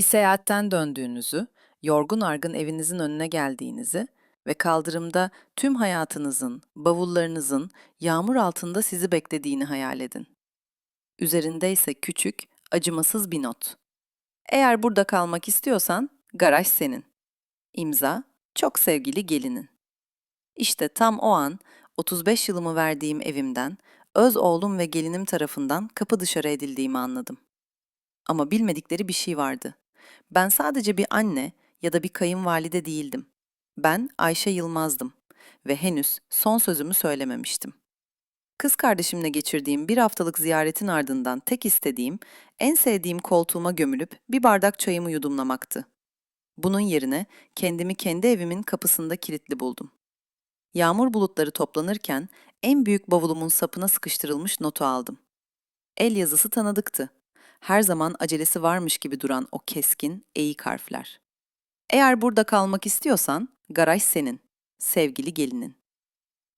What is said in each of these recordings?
Bir seyahatten döndüğünüzü, yorgun argın evinizin önüne geldiğinizi ve kaldırımda tüm hayatınızın, bavullarınızın yağmur altında sizi beklediğini hayal edin. Üzerinde ise küçük, acımasız bir not. Eğer burada kalmak istiyorsan, garaj senin. İmza, çok sevgili gelinin. İşte tam o an 35 yılımı verdiğim evimden, öz oğlum ve gelinim tarafından kapı dışarı edildiğimi anladım. Ama bilmedikleri bir şey vardı. Ben sadece bir anne ya da bir kayınvalide değildim. Ben Ayşe Yılmaz'dım ve henüz son sözümü söylememiştim. Kız kardeşimle geçirdiğim bir haftalık ziyaretin ardından tek istediğim, en sevdiğim koltuğuma gömülüp bir bardak çayımı yudumlamaktı. Bunun yerine kendimi kendi evimin kapısında kilitli buldum. Yağmur bulutları toplanırken en büyük bavulumun sapına sıkıştırılmış notu aldım. El yazısı tanıdıktı. Her zaman acelesi varmış gibi duran o keskin, eğik harfler. Eğer burada kalmak istiyorsan, garaj senin, sevgili gelinin.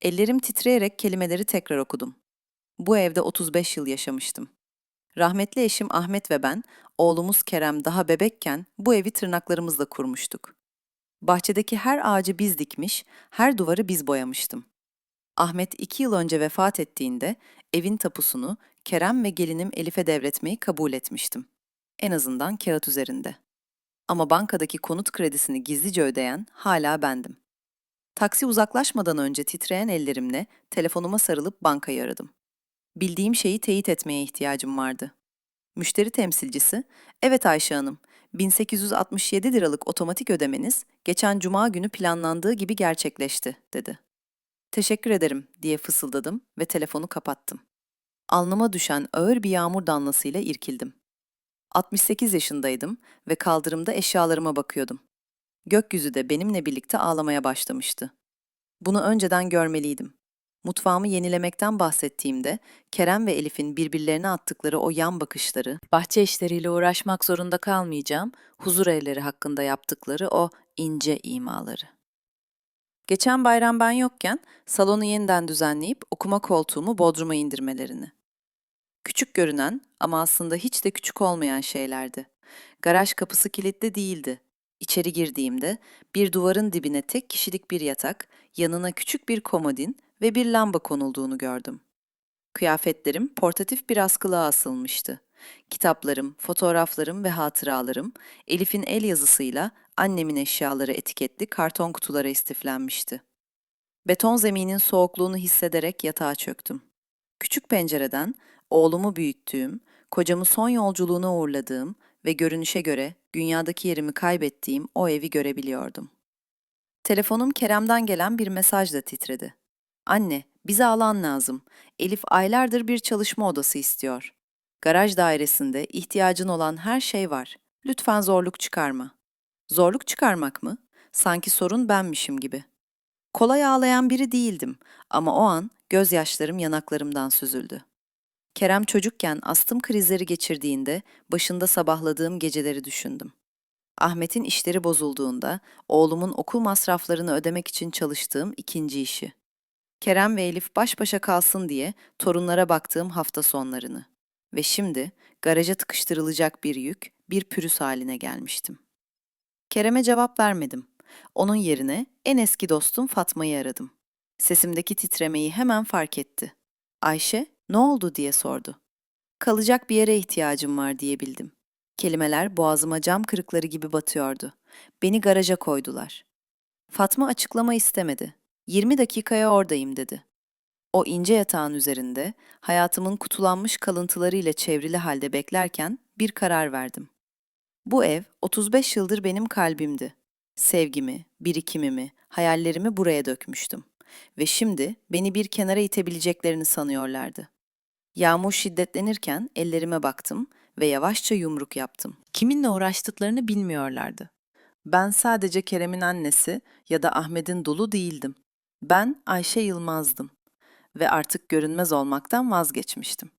Ellerim titreyerek kelimeleri tekrar okudum. Bu evde 35 yıl yaşamıştım. Rahmetli eşim Ahmet ve ben, oğlumuz Kerem daha bebekken bu evi tırnaklarımızla kurmuştuk. Bahçedeki her ağacı biz dikmiş, her duvarı biz boyamıştım. Ahmet iki yıl önce vefat ettiğinde evin tapusunu Kerem ve gelinim Elif'e devretmeyi kabul etmiştim. En azından kağıt üzerinde. Ama bankadaki konut kredisini gizlice ödeyen hala bendim. Taksi uzaklaşmadan önce titreyen ellerimle telefonuma sarılıp bankayı aradım. Bildiğim şeyi teyit etmeye ihtiyacım vardı. Müşteri temsilcisi, "Evet Ayşe Hanım, 1867 liralık otomatik ödemeniz geçen cuma günü planlandığı gibi gerçekleşti." dedi. Teşekkür ederim diye fısıldadım ve telefonu kapattım. Alnıma düşen ağır bir yağmur damlasıyla irkildim. 68 yaşındaydım ve kaldırımda eşyalarıma bakıyordum. Gökyüzü de benimle birlikte ağlamaya başlamıştı. Bunu önceden görmeliydim. Mutfağımı yenilemekten bahsettiğimde Kerem ve Elif'in birbirlerine attıkları o yan bakışları, bahçe işleriyle uğraşmak zorunda kalmayacağım, huzur evleri hakkında yaptıkları o ince imaları. Geçen bayram ben yokken salonu yeniden düzenleyip okuma koltuğumu bodruma indirmelerini. Küçük görünen ama aslında hiç de küçük olmayan şeylerdi. Garaj kapısı kilitli değildi. İçeri girdiğimde bir duvarın dibine tek kişilik bir yatak, yanına küçük bir komodin ve bir lamba konulduğunu gördüm. Kıyafetlerim portatif bir askılığa asılmıştı. Kitaplarım, fotoğraflarım ve hatıralarım Elif'in el yazısıyla annemin eşyaları etiketli karton kutulara istiflenmişti. Beton zeminin soğukluğunu hissederek yatağa çöktüm. Küçük pencereden oğlumu büyüttüğüm, kocamı son yolculuğuna uğurladığım ve görünüşe göre dünyadaki yerimi kaybettiğim o evi görebiliyordum. Telefonum Kerem'den gelen bir mesajla titredi. Anne, bize alan lazım. Elif aylardır bir çalışma odası istiyor. Garaj dairesinde ihtiyacın olan her şey var. Lütfen zorluk çıkarma. Zorluk çıkarmak mı? Sanki sorun benmişim gibi. Kolay ağlayan biri değildim ama o an gözyaşlarım yanaklarımdan süzüldü. Kerem çocukken astım krizleri geçirdiğinde başında sabahladığım geceleri düşündüm. Ahmet'in işleri bozulduğunda oğlumun okul masraflarını ödemek için çalıştığım ikinci işi. Kerem ve Elif baş başa kalsın diye torunlara baktığım hafta sonlarını. Ve şimdi garaja tıkıştırılacak bir yük, bir pürüz haline gelmiştim. Kerem'e cevap vermedim. Onun yerine en eski dostum Fatma'yı aradım. Sesimdeki titremeyi hemen fark etti. Ayşe, ne oldu diye sordu. Kalacak bir yere ihtiyacım var diyebildim. Kelimeler boğazıma cam kırıkları gibi batıyordu. Beni garaja koydular. Fatma açıklama istemedi. 20 dakikaya oradayım dedi. O ince yatağın üzerinde hayatımın kutulanmış kalıntılarıyla çevrili halde beklerken bir karar verdim. Bu ev 35 yıldır benim kalbimdi. Sevgimi, birikimimi, hayallerimi buraya dökmüştüm. Ve şimdi beni bir kenara itebileceklerini sanıyorlardı. Yağmur şiddetlenirken ellerime baktım ve yavaşça yumruk yaptım. Kiminle uğraştıklarını bilmiyorlardı. Ben sadece Kerem'in annesi ya da Ahmet'in dulu değildim. Ben Ayşe Yılmaz'dım ve artık görünmez olmaktan vazgeçmiştim.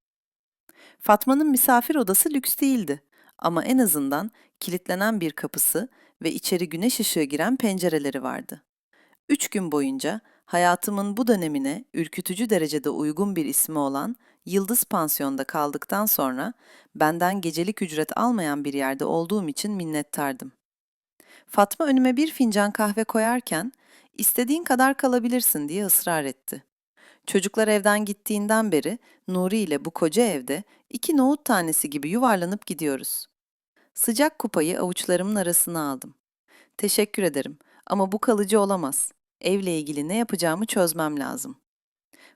Fatma'nın misafir odası lüks değildi ama en azından kilitlenen bir kapısı ve içeri güneş ışığı giren pencereleri vardı. Üç gün boyunca hayatımın bu dönemine ürkütücü derecede uygun bir ismi olan Yıldız Pansiyon'da kaldıktan sonra benden gecelik ücret almayan bir yerde olduğum için minnettardım. Fatma önüme bir fincan kahve koyarken istediğin kadar kalabilirsin diye ısrar etti. Çocuklar evden gittiğinden beri Nuri ile bu koca evde iki nohut tanesi gibi yuvarlanıp gidiyoruz. Sıcak kupayı avuçlarımın arasına aldım. Teşekkür ederim ama bu kalıcı olamaz. Evle ilgili ne yapacağımı çözmem lazım.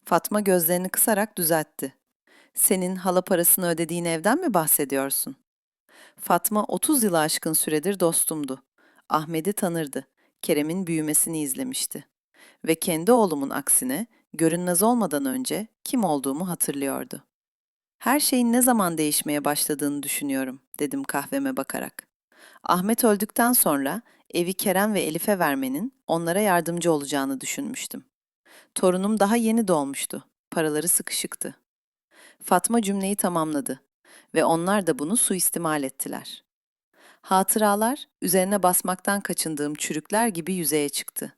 Fatma gözlerini kısarak düzeltti. Senin hala parasını ödediğin evden mi bahsediyorsun? Fatma 30 yılı aşkın süredir dostumdu. Ahmet'i tanırdı. Kerem'in büyümesini izlemişti. Ve kendi oğlumun aksine görünmez olmadan önce kim olduğumu hatırlıyordu. Her şeyin ne zaman değişmeye başladığını düşünüyorum, dedim kahveme bakarak. Ahmet öldükten sonra evi Kerem ve Elif'e vermenin onlara yardımcı olacağını düşünmüştüm. Torunum daha yeni doğmuştu. Paraları sıkışıktı. Fatma cümleyi tamamladı ve onlar da bunu suistimal ettiler. Hatıralar üzerine basmaktan kaçındığım çürükler gibi yüzeye çıktı.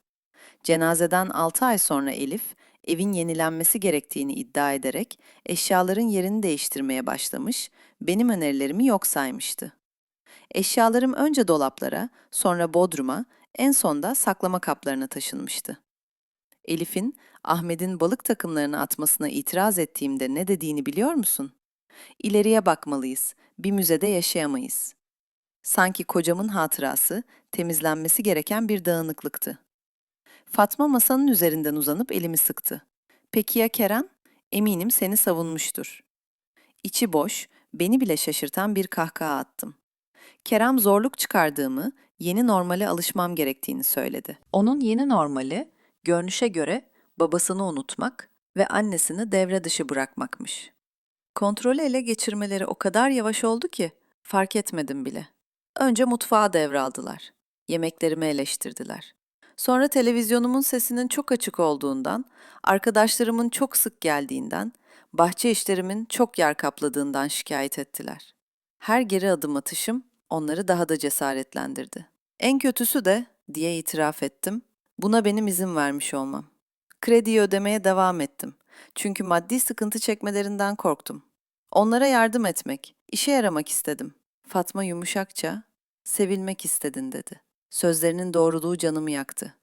Cenazeden 6 ay sonra Elif, evin yenilenmesi gerektiğini iddia ederek eşyaların yerini değiştirmeye başlamış, benim önerilerimi yok saymıştı. Eşyalarım önce dolaplara, sonra bodruma, en son da saklama kaplarına taşınmıştı. Elif'in Ahmet'in balık takımlarını atmasına itiraz ettiğimde ne dediğini biliyor musun? İleriye bakmalıyız, bir müzede yaşayamayız. Sanki kocamın hatırası temizlenmesi gereken bir dağınıklıktı. Fatma masanın üzerinden uzanıp elimi sıktı. Peki ya Kerem? Eminim seni savunmuştur. İçi boş, beni bile şaşırtan bir kahkaha attım. Kerem zorluk çıkardığımı, yeni normale alışmam gerektiğini söyledi. Onun yeni normali, görünüşe göre babasını unutmak ve annesini devre dışı bırakmakmış. Kontrolü ele geçirmeleri o kadar yavaş oldu ki fark etmedim bile. Önce mutfağı devraldılar. Yemeklerimi eleştirdiler. Sonra televizyonumun sesinin çok açık olduğundan, arkadaşlarımın çok sık geldiğinden, bahçe işlerimin çok yer kapladığından şikayet ettiler. Her geri adım atışım onları daha da cesaretlendirdi. En kötüsü de, diye itiraf ettim, buna benim izin vermiş olmam. Krediyi ödemeye devam ettim. Çünkü maddi sıkıntı çekmelerinden korktum. Onlara yardım etmek, işe yaramak istedim. Fatma yumuşakça, sevilmek istedin dedi. Sözlerinin doğruluğu canımı yaktı.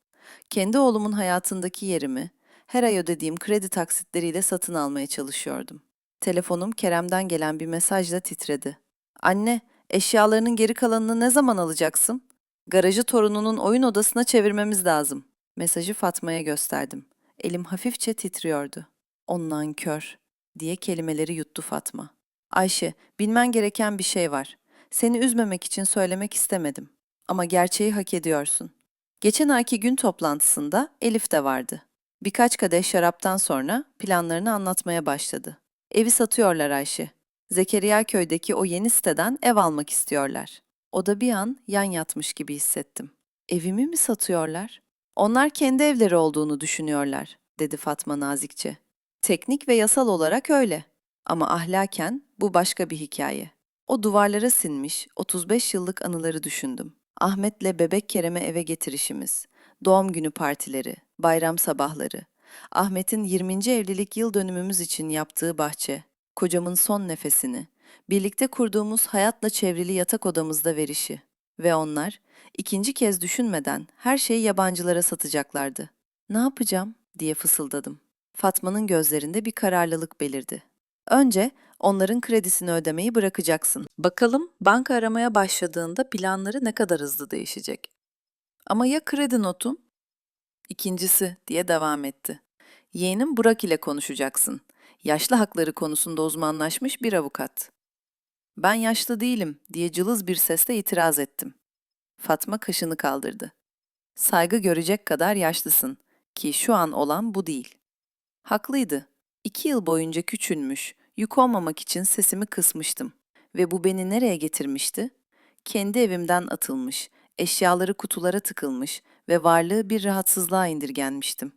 Kendi oğlumun hayatındaki yerimi her ay ödediğim kredi taksitleriyle satın almaya çalışıyordum. Telefonum Kerem'den gelen bir mesajla titredi. Anne, eşyalarının geri kalanını ne zaman alacaksın? Garajı torununun oyun odasına çevirmemiz lazım. Mesajı Fatma'ya gösterdim. Elim hafifçe titriyordu. Ondan kör diye kelimeleri yuttu Fatma. Ayşe, bilmen gereken bir şey var. Seni üzmemek için söylemek istemedim. Ama gerçeği hak ediyorsun. Geçen ayki gün toplantısında Elif de vardı. Birkaç kadeh şaraptan sonra planlarını anlatmaya başladı. Evi satıyorlar Ayşe. Zekeriya köydeki o yeni siteden ev almak istiyorlar. O da bir an yan yatmış gibi hissettim. Evimi mi satıyorlar? Onlar kendi evleri olduğunu düşünüyorlar, dedi Fatma nazikçe. Teknik ve yasal olarak öyle. Ama ahlaken bu başka bir hikaye. O duvarlara sinmiş 35 yıllık anıları düşündüm. Ahmet'le bebek Kerem'e eve getirişimiz, doğum günü partileri, bayram sabahları, Ahmet'in 20. evlilik yıl dönümümüz için yaptığı bahçe, kocamın son nefesini, birlikte kurduğumuz hayatla çevrili yatak odamızda verişi ve onlar ikinci kez düşünmeden her şeyi yabancılara satacaklardı. Ne yapacağım diye fısıldadım. Fatma'nın gözlerinde bir kararlılık belirdi. Önce onların kredisini ödemeyi bırakacaksın. Bakalım banka aramaya başladığında planları ne kadar hızlı değişecek. Ama ya kredi notum? İkincisi diye devam etti. Yeğenim Burak ile konuşacaksın. Yaşlı hakları konusunda uzmanlaşmış bir avukat. Ben yaşlı değilim diye cılız bir sesle itiraz ettim. Fatma kaşını kaldırdı. Saygı görecek kadar yaşlısın ki şu an olan bu değil. Haklıydı. İki yıl boyunca küçülmüş, yük olmamak için sesimi kısmıştım. Ve bu beni nereye getirmişti? Kendi evimden atılmış, eşyaları kutulara tıkılmış ve varlığı bir rahatsızlığa indirgenmiştim.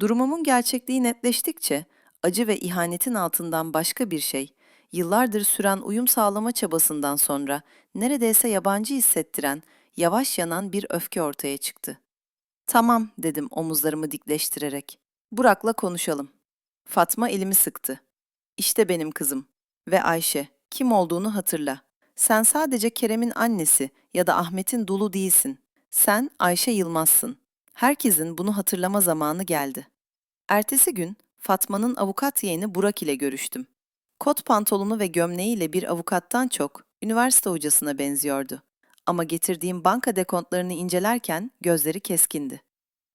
Durumumun gerçekliği netleştikçe acı ve ihanetin altından başka bir şey, yıllardır süren uyum sağlama çabasından sonra neredeyse yabancı hissettiren, yavaş yanan bir öfke ortaya çıktı. Tamam dedim omuzlarımı dikleştirerek. Burak'la konuşalım. Fatma elimi sıktı. İşte benim kızım. Ve Ayşe, kim olduğunu hatırla. Sen sadece Kerem'in annesi ya da Ahmet'in dulu değilsin. Sen Ayşe Yılmaz'sın. Herkesin bunu hatırlama zamanı geldi. Ertesi gün Fatma'nın avukat yeğeni Burak ile görüştüm. Kot pantolonu ve gömleğiyle bir avukattan çok üniversite hocasına benziyordu. Ama getirdiğim banka dekontlarını incelerken gözleri keskindi.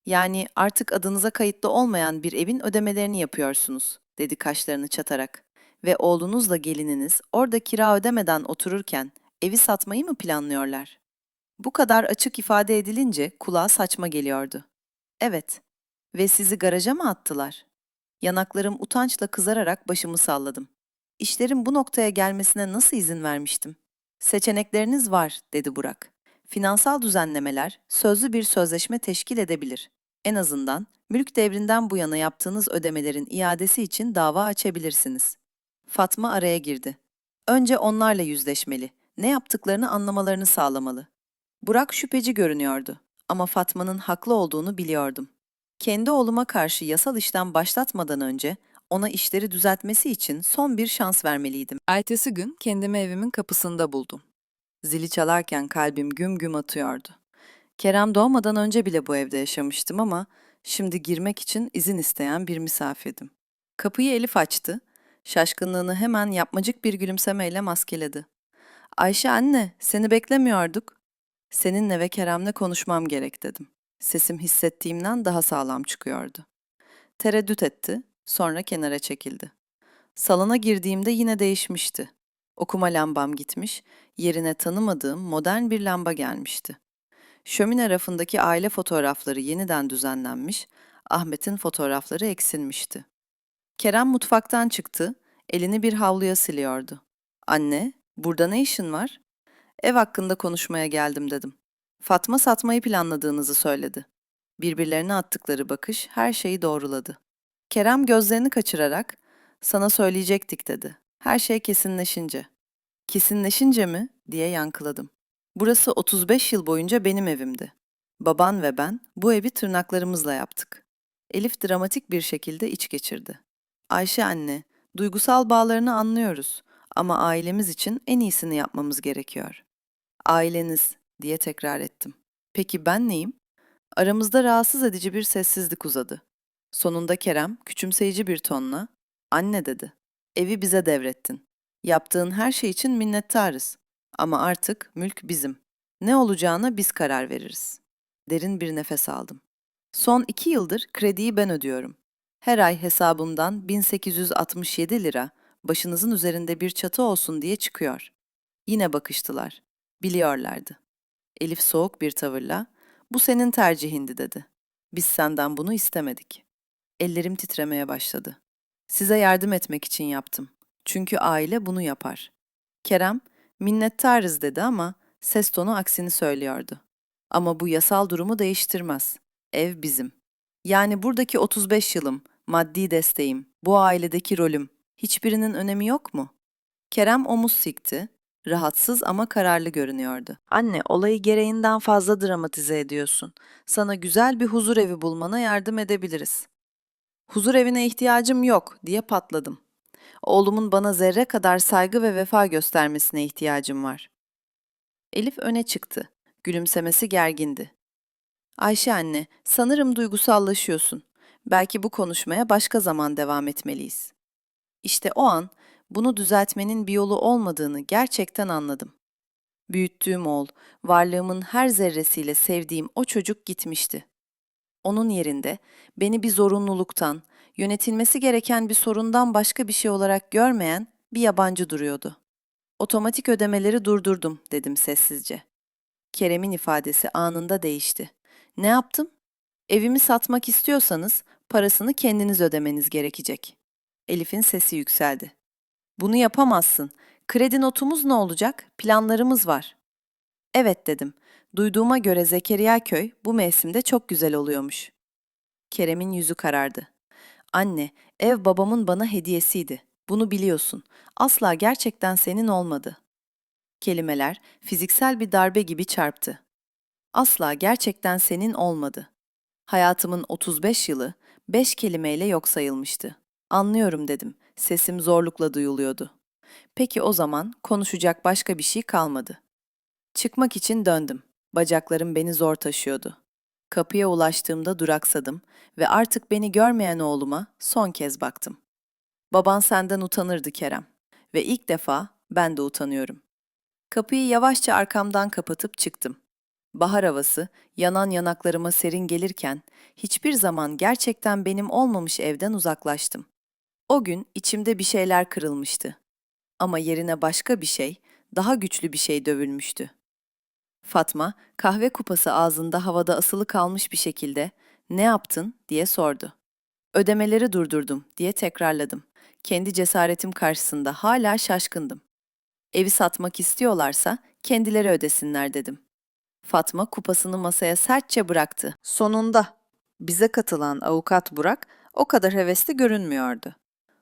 Yani artık adınıza kayıtlı olmayan bir evin ödemelerini yapıyorsunuz, dedi kaşlarını çatarak. Ve oğlunuzla gelininiz orada kira ödemeden otururken evi satmayı mı planlıyorlar? Bu kadar açık ifade edilince kulağa saçma geliyordu. Evet. Ve sizi garaja mı attılar? Yanaklarım utançla kızararak başımı salladım. İşlerin bu noktaya gelmesine nasıl izin vermiştim? Seçenekleriniz var, dedi Burak. Finansal düzenlemeler sözlü bir sözleşme teşkil edebilir. En azından mülk devrinden bu yana yaptığınız ödemelerin iadesi için dava açabilirsiniz. Fatma araya girdi. Önce onlarla yüzleşmeli, ne yaptıklarını anlamalarını sağlamalı. Burak şüpheci görünüyordu ama Fatma'nın haklı olduğunu biliyordum. Kendi oğluma karşı yasal işlem başlatmadan önce ona işleri düzeltmesi için son bir şans vermeliydim. Ertesi gün kendimi evimin kapısında buldum. Zili çalarken kalbim güm güm atıyordu. Kerem doğmadan önce bile bu evde yaşamıştım ama şimdi girmek için izin isteyen bir misafirdim. Kapıyı Elif açtı. Şaşkınlığını hemen yapmacık bir gülümsemeyle maskeledi. Ayşe anne, seni beklemiyorduk. Seninle ve Kerem'le konuşmam gerek dedim. Sesim hissettiğimden daha sağlam çıkıyordu. Tereddüt etti, sonra kenara çekildi. Salona girdiğimde yine değişmişti. Okuma lambam gitmiş, yerine tanımadığım modern bir lamba gelmişti. Şömine rafındaki aile fotoğrafları yeniden düzenlenmiş, Ahmet'in fotoğrafları eksilmişti. Kerem mutfaktan çıktı, elini bir havluya siliyordu. Anne, burada ne işin var? Ev hakkında konuşmaya geldim dedim. Fatma satmayı planladığınızı söyledi. Birbirlerine attıkları bakış her şeyi doğruladı. Kerem gözlerini kaçırarak, sana söyleyecektik dedi. Her şey kesinleşince. Kesinleşince mi? diye yankıladım. Burası 35 yıl boyunca benim evimdi. Baban ve ben bu evi tırnaklarımızla yaptık. Elif dramatik bir şekilde iç geçirdi. Ayşe anne, duygusal bağlarını anlıyoruz ama ailemiz için en iyisini yapmamız gerekiyor. Aileniz diye tekrar ettim. Peki ben neyim? Aramızda rahatsız edici bir sessizlik uzadı. Sonunda Kerem küçümseyici bir tonla anne dedi. Evi bize devrettin. Yaptığın her şey için minnettarız. Ama artık mülk bizim. Ne olacağına biz karar veririz. Derin bir nefes aldım. Son iki yıldır krediyi ben ödüyorum. Her ay hesabımdan 1867 lira başınızın üzerinde bir çatı olsun diye çıkıyor. Yine bakıştılar. Biliyorlardı. Elif soğuk bir tavırla, bu senin tercihindi dedi. Biz senden bunu istemedik. Ellerim titremeye başladı. Size yardım etmek için yaptım. Çünkü aile bunu yapar. Kerem, minnettarız dedi ama ses tonu aksini söylüyordu. Ama bu yasal durumu değiştirmez. Ev bizim. Yani buradaki 35 yılım, maddi desteğim, bu ailedeki rolüm, hiçbirinin önemi yok mu? Kerem omuz sikti, rahatsız ama kararlı görünüyordu. Anne, olayı gereğinden fazla dramatize ediyorsun. Sana güzel bir huzur evi bulmana yardım edebiliriz. Huzur evine ihtiyacım yok diye patladım. Oğlumun bana zerre kadar saygı ve vefa göstermesine ihtiyacım var. Elif öne çıktı. Gülümsemesi gergindi. Ayşe anne, sanırım duygusallaşıyorsun. Belki bu konuşmaya başka zaman devam etmeliyiz. İşte o an bunu düzeltmenin bir yolu olmadığını gerçekten anladım. Büyüttüğüm oğul, varlığımın her zerresiyle sevdiğim o çocuk gitmişti. Onun yerinde beni bir zorunluluktan, yönetilmesi gereken bir sorundan başka bir şey olarak görmeyen bir yabancı duruyordu. Otomatik ödemeleri durdurdum dedim sessizce. Kerem'in ifadesi anında değişti. Ne yaptım? Evimi satmak istiyorsanız parasını kendiniz ödemeniz gerekecek. Elif'in sesi yükseldi. Bunu yapamazsın. Kredi notumuz ne olacak? Planlarımız var. Evet dedim. Duyduğuma göre Zekeriya köy bu mevsimde çok güzel oluyormuş. Kerem'in yüzü karardı. Anne, ev babamın bana hediyesiydi. Bunu biliyorsun. Asla gerçekten senin olmadı. Kelimeler fiziksel bir darbe gibi çarptı. Asla gerçekten senin olmadı. Hayatımın 35 yılı beş kelimeyle yok sayılmıştı. Anlıyorum dedim. Sesim zorlukla duyuluyordu. Peki o zaman konuşacak başka bir şey kalmadı. Çıkmak için döndüm. Bacaklarım beni zor taşıyordu. Kapıya ulaştığımda duraksadım ve artık beni görmeyen oğluma son kez baktım. Baban senden utanırdı Kerem ve ilk defa ben de utanıyorum. Kapıyı yavaşça arkamdan kapatıp çıktım. Bahar havası yanan yanaklarıma serin gelirken hiçbir zaman gerçekten benim olmamış evden uzaklaştım. O gün içimde bir şeyler kırılmıştı. Ama yerine başka bir şey, daha güçlü bir şey dövülmüştü. Fatma, kahve kupası ağzında havada asılı kalmış bir şekilde "Ne yaptın?" diye sordu. "Ödemeleri durdurdum." diye tekrarladım. Kendi cesaretim karşısında hala şaşkındım. Evi satmak istiyorlarsa kendileri ödesinler dedim. Fatma kupasını masaya sertçe bıraktı. Sonunda bize katılan avukat Burak o kadar hevesli görünmüyordu.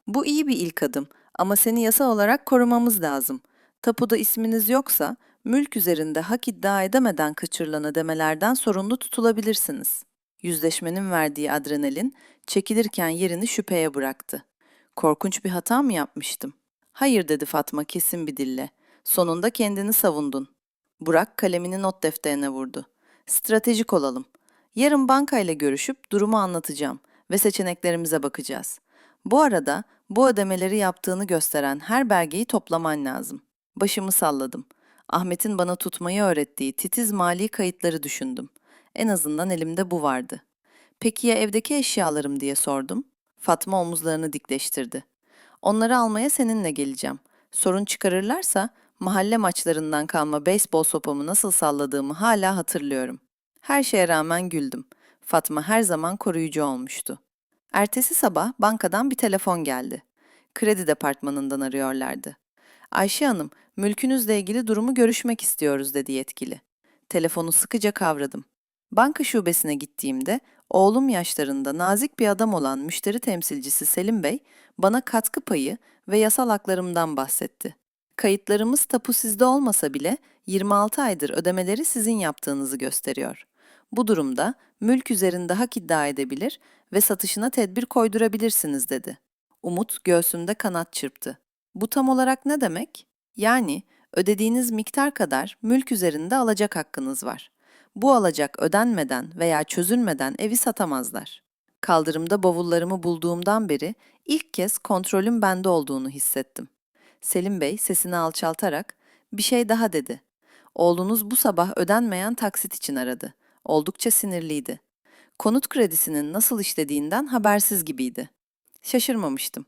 Bu iyi bir ilk adım ama seni yasal olarak korumamız lazım. Tapuda isminiz yoksa mülk üzerinde hak iddia edemeden kaçırılan ödemelerden sorumlu tutulabilirsiniz. Yüzleşmenin verdiği adrenalin çekilirken yerini şüpheye bıraktı. Korkunç bir hata mı yapmıştım? Hayır dedi Fatma kesin bir dille. Sonunda kendini savundun. Burak kalemini not defterine vurdu. Stratejik olalım. Yarın bankayla görüşüp durumu anlatacağım ve seçeneklerimize bakacağız. Bu arada bu ödemeleri yaptığını gösteren her belgeyi toplaman lazım. Başımı salladım. Ahmet'in bana tutmayı öğrettiği titiz mali kayıtları düşündüm. En azından elimde bu vardı. Peki ya evdeki eşyalarım diye sordum. Fatma omuzlarını dikleştirdi. Onları almaya seninle geleceğim. Sorun çıkarırlarsa mahalle maçlarından kalma beyzbol sopamı nasıl salladığımı hala hatırlıyorum. Her şeye rağmen güldüm. Fatma her zaman koruyucu olmuştu. Ertesi sabah bankadan bir telefon geldi. Kredi departmanından arıyorlardı. Ayşe Hanım, mülkünüzle ilgili durumu görüşmek istiyoruz dedi yetkili. Telefonu sıkıca kavradım. Banka şubesine gittiğimde oğlum yaşlarında nazik bir adam olan müşteri temsilcisi Selim Bey bana katkı payı ve yasal haklarımdan bahsetti. Kayıtlarımız tapu sizde olmasa bile 26 aydır ödemeleri sizin yaptığınızı gösteriyor. Bu durumda mülk üzerinde hak iddia edebilir ve satışına tedbir koydurabilirsiniz dedi. Umut göğsümde kanat çırptı. Bu tam olarak ne demek? Yani ödediğiniz miktar kadar mülk üzerinde alacak hakkınız var. Bu alacak ödenmeden veya çözülmeden evi satamazlar. Kaldırımda bavullarımı bulduğumdan beri ilk kez kontrolün bende olduğunu hissettim. Selim Bey sesini alçaltarak bir şey daha dedi. Oğlunuz bu sabah ödenmeyen taksit için aradı. Oldukça sinirliydi. Konut kredisinin nasıl işlediğinden habersiz gibiydi. Şaşırmamıştım.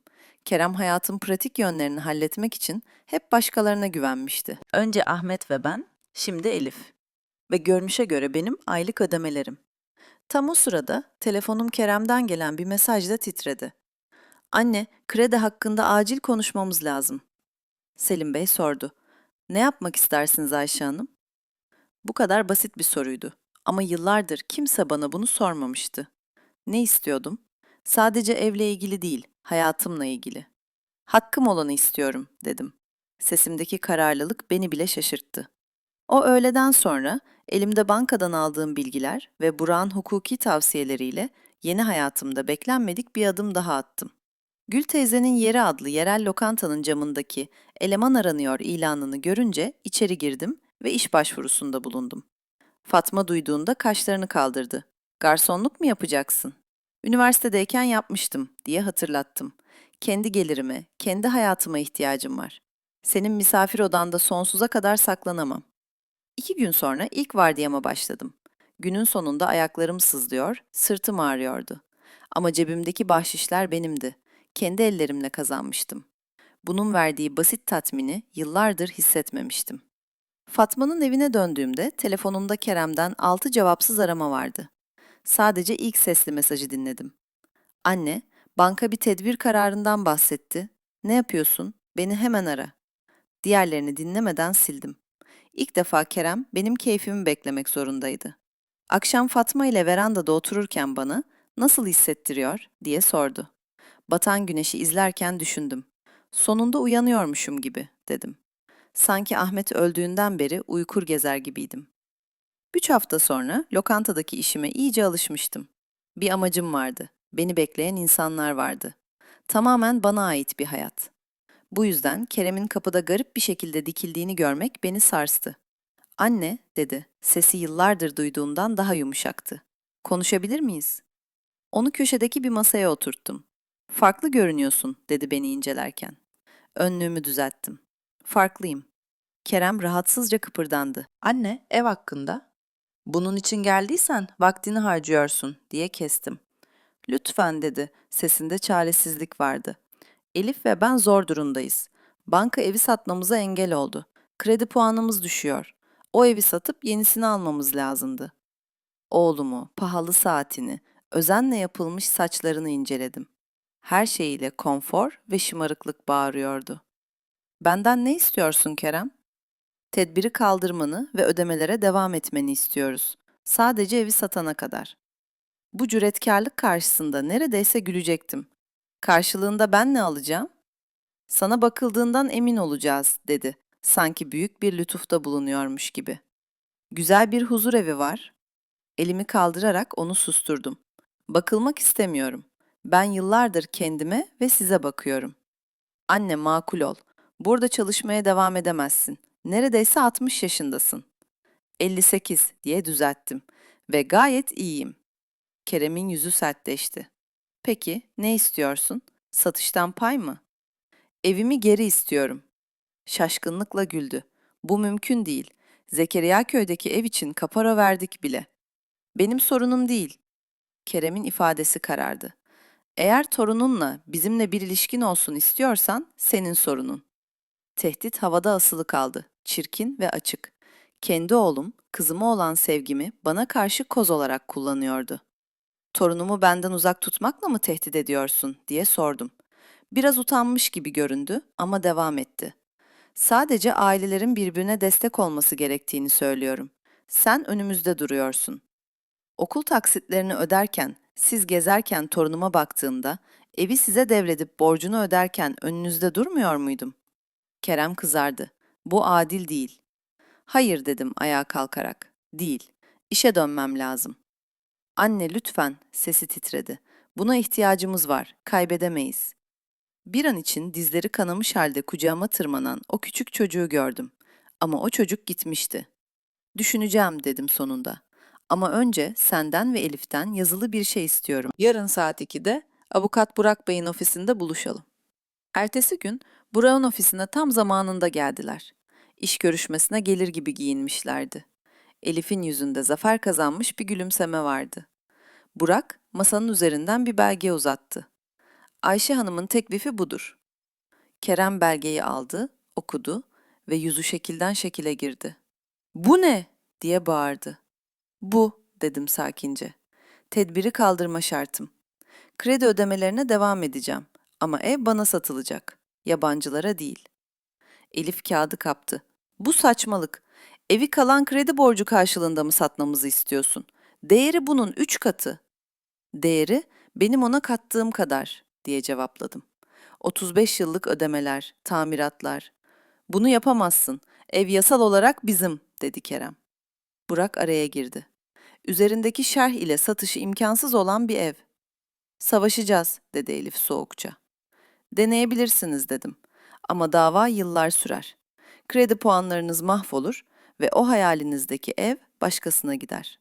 Kerem hayatın pratik yönlerini halletmek için hep başkalarına güvenmişti. Önce Ahmet ve ben, şimdi Elif. Ve görünüşe göre benim aylık ödemelerim. Tam o sırada telefonum Kerem'den gelen bir mesajla titredi. Anne, kredi hakkında acil konuşmamız lazım. Selim Bey sordu. Ne yapmak istersiniz Ayşe Hanım? Bu kadar basit bir soruydu. Ama yıllardır kimse bana bunu sormamıştı. Ne istiyordum? Sadece evle ilgili değil, hayatımla ilgili. Hakkım olanı istiyorum, dedim. Sesimdeki kararlılık beni bile şaşırttı. O öğleden sonra elimde bankadan aldığım bilgiler ve Burak'ın hukuki tavsiyeleriyle yeni hayatımda beklenmedik bir adım daha attım. Gül teyzenin yeri adlı yerel lokantanın camındaki eleman aranıyor ilanını görünce içeri girdim ve iş başvurusunda bulundum. Fatma duyduğunda kaşlarını kaldırdı. Garsonluk mu yapacaksın? Üniversitedeyken yapmıştım diye hatırlattım. Kendi gelirime, kendi hayatıma ihtiyacım var. Senin misafir odanda sonsuza kadar saklanamam. İki gün sonra ilk vardiyama başladım. Günün sonunda ayaklarım sızlıyor, sırtım ağrıyordu. Ama cebimdeki bahşişler benimdi. Kendi ellerimle kazanmıştım. Bunun verdiği basit tatmini yıllardır hissetmemiştim. Fatma'nın evine döndüğümde telefonumda Kerem'den altı cevapsız arama vardı. Sadece ilk sesli mesajı dinledim. Anne, banka bir tedbir kararından bahsetti. Ne yapıyorsun? Beni hemen ara. Diğerlerini dinlemeden sildim. İlk defa Kerem benim keyfimi beklemek zorundaydı. Akşam Fatma ile verandada otururken bana nasıl hissettiriyor diye sordu. Batan güneşi izlerken düşündüm. Sonunda uyanıyormuşum gibi dedim. Sanki Ahmet öldüğünden beri uykur gezer gibiydim. Üç hafta sonra lokantadaki işime iyice alışmıştım. Bir amacım vardı. Beni bekleyen insanlar vardı. Tamamen bana ait bir hayat. Bu yüzden Kerem'in kapıda garip bir şekilde dikildiğini görmek beni sarstı. Anne, dedi. Sesi yıllardır duyduğumdan daha yumuşaktı. Konuşabilir miyiz? Onu köşedeki bir masaya oturttum. Farklı görünüyorsun, dedi beni incelerken. Önlüğümü düzelttim. Farklıyım. Kerem rahatsızca kıpırdandı. Anne, ev hakkında. Bunun için geldiysen vaktini harcıyorsun, diye kestim. Lütfen, dedi. Sesinde çaresizlik vardı. Elif ve ben zor durumdayız. Banka evi satmamıza engel oldu. Kredi puanımız düşüyor. O evi satıp yenisini almamız lazımdı. Oğlumu, pahalı saatini, özenle yapılmış saçlarını inceledim. Her şeyiyle konfor ve şımarıklık bağırıyordu. Benden ne istiyorsun Kerem? Tedbiri kaldırmanı ve ödemelere devam etmeni istiyoruz. Sadece evi satana kadar. Bu cüretkarlık karşısında neredeyse gülecektim. Karşılığında ben ne alacağım? Sana bakıldığından emin olacağız, dedi. Sanki büyük bir lütufta bulunuyormuş gibi. Güzel bir huzur evi var. Elimi kaldırarak onu susturdum. Bakılmak istemiyorum. Ben yıllardır kendime ve size bakıyorum. Anne makul ol. Burada çalışmaya devam edemezsin. Neredeyse 60 yaşındasın. 58 diye düzelttim ve gayet iyiyim. Kerem'in yüzü sertleşti. Peki ne istiyorsun? Satıştan pay mı? Evimi geri istiyorum. Şaşkınlıkla güldü. Bu mümkün değil. Zekeriya köydeki ev için kapara verdik bile. Benim sorunum değil. Kerem'in ifadesi karardı. Eğer torununla bizimle bir ilişkin olsun istiyorsan senin sorunun. Tehdit havada asılı kaldı. Çirkin ve açık. Kendi oğlum, kızıma olan sevgimi bana karşı koz olarak kullanıyordu. Torunumu benden uzak tutmakla mı tehdit ediyorsun diye sordum. Biraz utanmış gibi göründü ama devam etti. Sadece ailelerin birbirine destek olması gerektiğini söylüyorum. Sen önümüzde duruyorsun. Okul taksitlerini öderken, siz gezerken torunuma baktığımda, evi size devredip borcunu öderken önünüzde durmuyor muydum? Kerem kızardı. Bu adil değil. Hayır dedim ayağa kalkarak. Değil. İşe dönmem lazım. Anne lütfen, sesi titredi. Buna ihtiyacımız var, kaybedemeyiz. Bir an için dizleri kanamış halde kucağıma tırmanan o küçük çocuğu gördüm. Ama o çocuk gitmişti. Düşüneceğim dedim sonunda. Ama önce senden ve Elif'ten yazılı bir şey istiyorum. Yarın saat 2'de avukat Burak Bey'in ofisinde buluşalım. Ertesi gün Burak'ın ofisine tam zamanında geldiler. İş görüşmesine gelir gibi giyinmişlerdi. Elif'in yüzünde zafer kazanmış bir gülümseme vardı. Burak masanın üzerinden bir belge uzattı. Ayşe Hanım'ın teklifi budur. Kerem belgeyi aldı, okudu ve yüzü şekilden şekile girdi. Bu ne? diye bağırdı. Bu, dedim sakince. Tedbiri kaldırma şartım. Kredi ödemelerine devam edeceğim ama ev bana satılacak. Yabancılara değil. Elif kağıdı kaptı. Bu saçmalık. Evi kalan kredi borcu karşılığında mı satmamızı istiyorsun? Değeri bunun üç katı. Değeri benim ona kattığım kadar diye cevapladım. 35 yıllık ödemeler, tamiratlar. Bunu yapamazsın. Ev yasal olarak bizim dedi Kerem. Burak araya girdi. Üzerindeki şerh ile satışı imkansız olan bir ev. Savaşacağız dedi Elif soğukça. Deneyebilirsiniz dedim. Ama dava yıllar sürer. Kredi puanlarınız mahvolur ve o hayalinizdeki ev başkasına gider.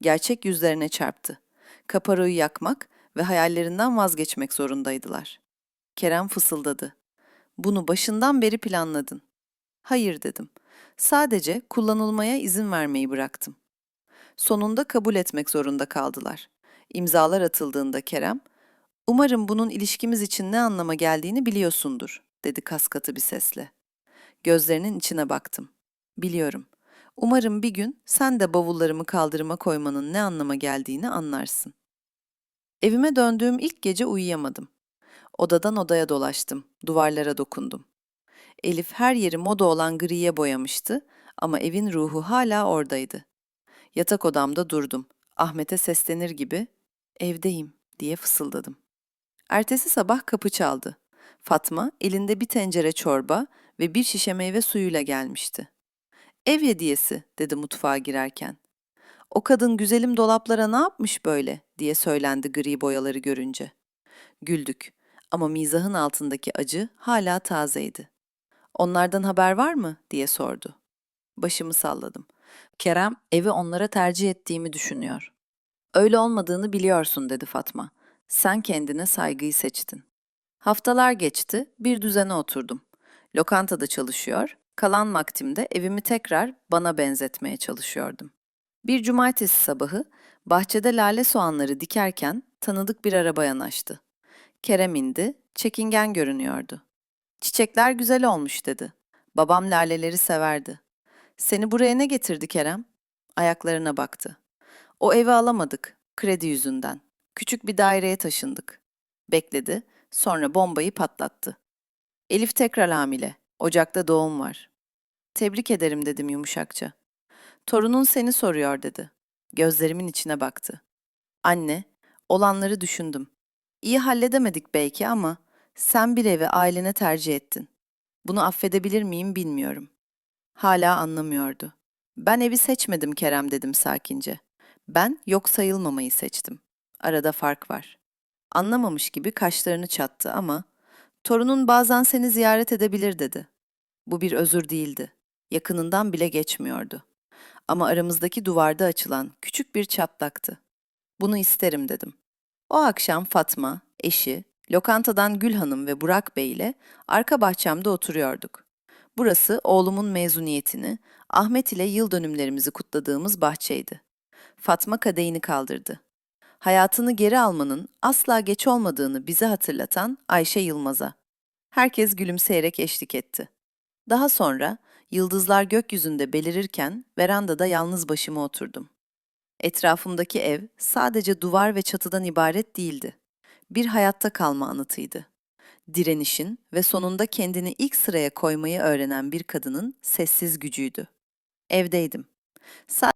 Gerçek yüzlerine çarptı. Kaparoyu yakmak ve hayallerinden vazgeçmek zorundaydılar. Kerem fısıldadı. Bunu başından beri planladın. Hayır dedim. Sadece kullanılmaya izin vermeyi bıraktım. Sonunda kabul etmek zorunda kaldılar. İmzalar atıldığında Kerem, "Umarım bunun ilişkimiz için ne anlama geldiğini biliyorsundur." dedi kaskatı bir sesle. Gözlerinin içine baktım. Biliyorum. Umarım bir gün sen de bavullarımı kaldırıma koymanın ne anlama geldiğini anlarsın. Evime döndüğüm ilk gece uyuyamadım. Odadan odaya dolaştım, duvarlara dokundum. Elif her yeri moda olan griye boyamıştı ama evin ruhu hala oradaydı. Yatak odamda durdum. Ahmet'e seslenir gibi "Evdeyim." diye fısıldadım. Ertesi sabah kapı çaldı. Fatma elinde bir tencere çorba ve bir şişe meyve suyuyla gelmişti. Ev hediyesi dedi mutfağa girerken. O kadın güzelim dolaplara ne yapmış böyle diye söylendi gri boyaları görünce. Güldük. ama mizahın altındaki acı hala tazeydi. Onlardan haber var mı diye sordu. Başımı salladım. Kerem evi onlara tercih ettiğimi düşünüyor. Öyle olmadığını biliyorsun dedi Fatma. Sen kendine saygıyı seçtin. Haftalar geçti, bir düzene oturdum. Lokantada çalışıyor, kalan vaktimde evimi tekrar bana benzetmeye çalışıyordum. Bir cumartesi sabahı bahçede lale soğanları dikerken tanıdık bir araba yanaştı. Kerem indi, çekingen görünüyordu. Çiçekler güzel olmuş dedi. Babam laleleri severdi. Seni buraya ne getirdi Kerem? Ayaklarına baktı. O evi alamadık, kredi yüzünden. Küçük bir daireye taşındık. Bekledi, sonra bombayı patlattı. Elif tekrar hamile. Ocakta doğum var. Tebrik ederim dedim yumuşakça. Torunun seni soruyor dedi. Gözlerimin içine baktı. Anne, olanları düşündüm. İyi halledemedik belki ama sen bir evi ailene tercih ettin. Bunu affedebilir miyim bilmiyorum. Hala anlamıyordu. Ben evi seçmedim Kerem dedim sakince. Ben yok sayılmamayı seçtim. Arada fark var. Anlamamış gibi kaşlarını çattı ama torunun bazen seni ziyaret edebilir dedi. Bu bir özür değildi. Yakınından bile geçmiyordu. Ama aramızdaki duvarda açılan küçük bir çatlaktı. Bunu isterim dedim. O akşam Fatma, eşi, lokantadan Gül Hanım ve Burak Bey ile arka bahçemde oturuyorduk. Burası oğlumun mezuniyetini, Ahmet ile yıl dönümlerimizi kutladığımız bahçeydi. Fatma kadehini kaldırdı. Hayatını geri almanın asla geç olmadığını bize hatırlatan Ayşe Yılmaz'a. Herkes gülümseyerek eşlik etti. Daha sonra yıldızlar gökyüzünde belirirken verandada yalnız başıma oturdum. Etrafımdaki ev sadece duvar ve çatıdan ibaret değildi. Bir hayatta kalma anıtıydı. Direnişin ve sonunda kendini ilk sıraya koymayı öğrenen bir kadının sessiz gücüydü. Evdeydim.